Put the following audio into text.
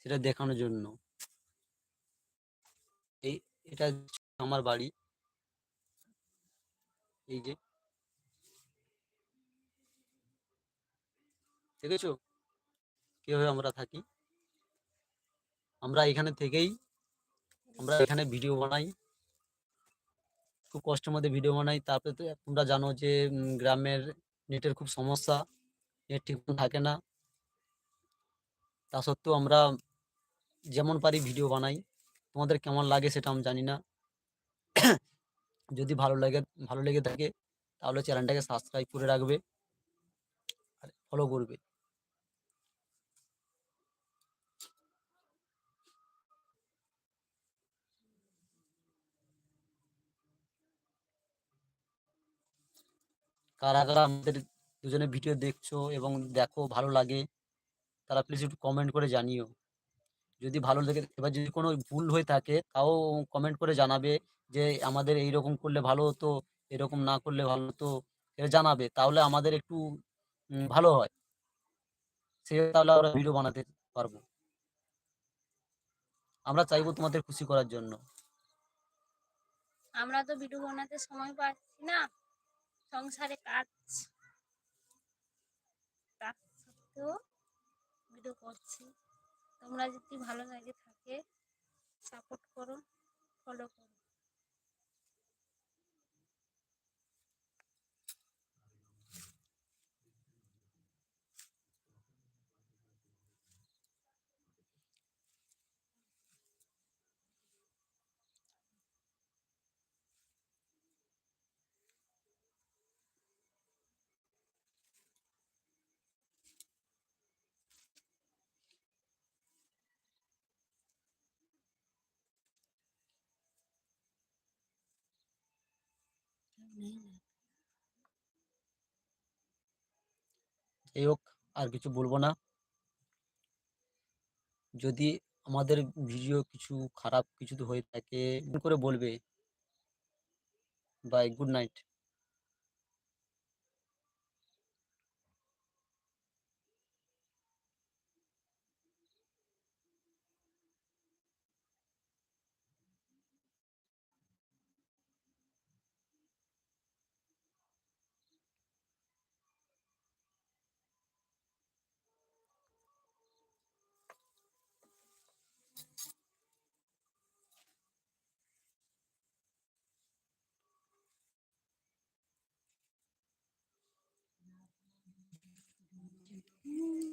সেটা দেখানোর জন্য। এই, এটা আমার বাড়ি। এই যে। দেখেছ? কীভাবে আমরা থাকি? আমরা এখানে থেকেই আমরা এখানে ভিডিও বানাই। খুব কষ্টের মধ্যে ভিডিও বানাই। তারপরে তো তোমরা জানো যে গ্রামের নেটের খুব সমস্যা। নেট ঠিক থাকে না। তা সত্ত্বেও আমরা যেমন পারি ভিডিও বানাই। তোমাদের কেমন লাগে সেটা আমি জানি না। যদি ভালো লাগে, ভালো লেগে থাকে, তাহলে চ্যানেলটাকে সাবস্ক্রাইব করে রাখবে। আর ফলো করবে। কারা কারা আমাদের দুজনে ভিডিও দেখছ এবং দেখো ভালো লাগে, তারা প্লিজ একটু কমেন্ট করে জানিও। যদি ভালো লেগে, এবার যদি কোনো ভুল হয়ে থাকে, তাও কমেন্ট করে জানাবে যে, আমাদের এইরকম করলে ভালো হতো, এরকম না করলে ভালো হতো। এটা জানাবে, তাহলে আমাদের একটু ভালো হয়। সে তাহলে আমরা ভিডিও বানাতে পারব। আমরা চাইব তোমাদের খুশি করার জন্য। আমরা তো ভিডিও বানাতে সময় পাচ্ছি না। সংসারে কাজ ভিডিও করছি। তোমরা যদি ভালো লাগে থাকে সাপোর্ট করো ফলো করো। যাই হোক আর কিছু বলব না। যদি আমাদের ভিডিও কিছু খারাপ কিছু হয়ে থাকে করে বলবে, বাই, গুড নাইট। Mm-hmm.